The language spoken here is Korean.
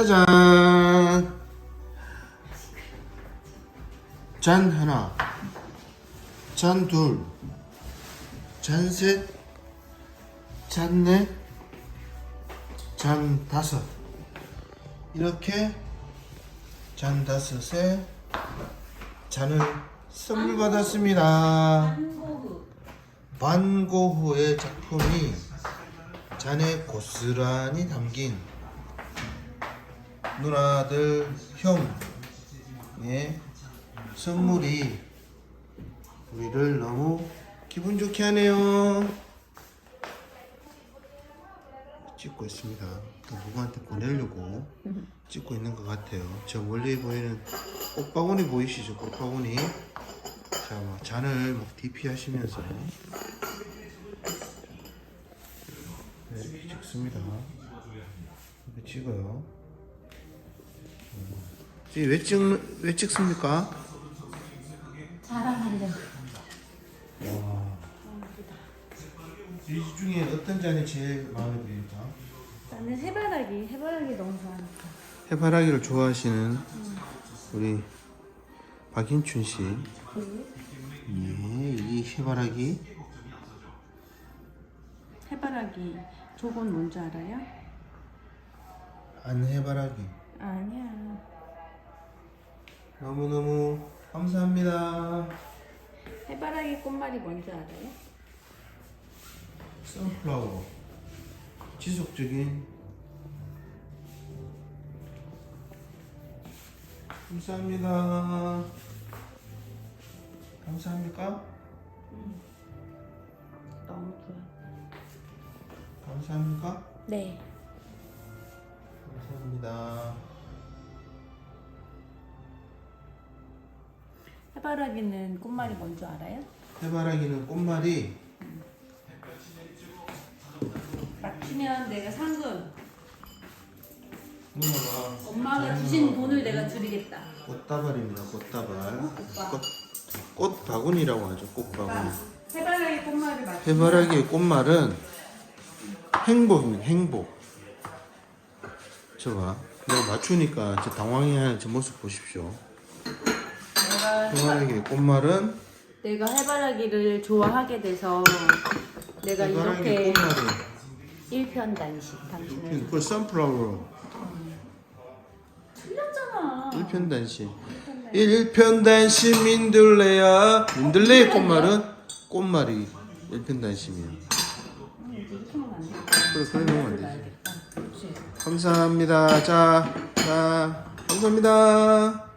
짜자잔. 잔 하나. 잔둘잔셋잔 넷 잔 다섯. 이렇게 잔 다섯에 잔을 선물 받았습니다. 반고흐의 작품이 잔에 고스란히 담긴 누나들 형의 선물이 우리를 너무 기분 좋게 하네요. 찍고 있습니다. 또 누구한테 보내려고 찍고 있는 것 같아요. 저 멀리 보이는 꽃바구니 보이시죠? 꽃바구니. 자, 막 잔을 막 DP 하시면서 네, 찍습니다. 찍어요. 지금 왜 찍, 왜 찍습니까? 자랑하려고. 이 중에 어떤 잔이 제일 마음에 듭니까? 나는 해바라기, 해바라기 너무 좋아하니까. 해바라기를 좋아하시는 우리 박인춘 씨. 예, 이 해바라기 해바라기 저건 뭔지 알아요? 안 해바라기 아니야. 너무너무 감사합니다. 해바라기 꽃말이 뭔지 알아요? 선플라워 지속적인 감사합니다. 감사합니까? 너무 좋아. 감사합니까? 네. 감사합니다. 해바라기는 꽃말이 뭔지 알아요? 해바라기는 꽃말이 맞추면 내가 상금. 누나가 엄마가 주신 돈을 내가 드리겠다. 꽃다발입니다. 꽃다발. 오빠. 꽃, 꽃 바구니라고 하죠. 꽃 바구니. 해바라기 꽃말을 맞추면 해바라기의 꽃말은 행복입니다. 행복. 저봐. 내가 맞추니까 저 당황해하는 저 모습 보십시오. 내가 해바라기의 꽃말은 내가 해바라기를 좋아하게 돼서 내가 이렇게 꽃말은 일편단심 당신을 그 선플라워 틀렸잖아. 일편단심 일편단심 민들레야 민들레의 꽃말은 꽃말이 일편단심이에요. 이렇게 하면 안 돼. 그래 그래 놓으면 안 되지. 알겠다. 감사합니다. 자, 자, 감사합니다.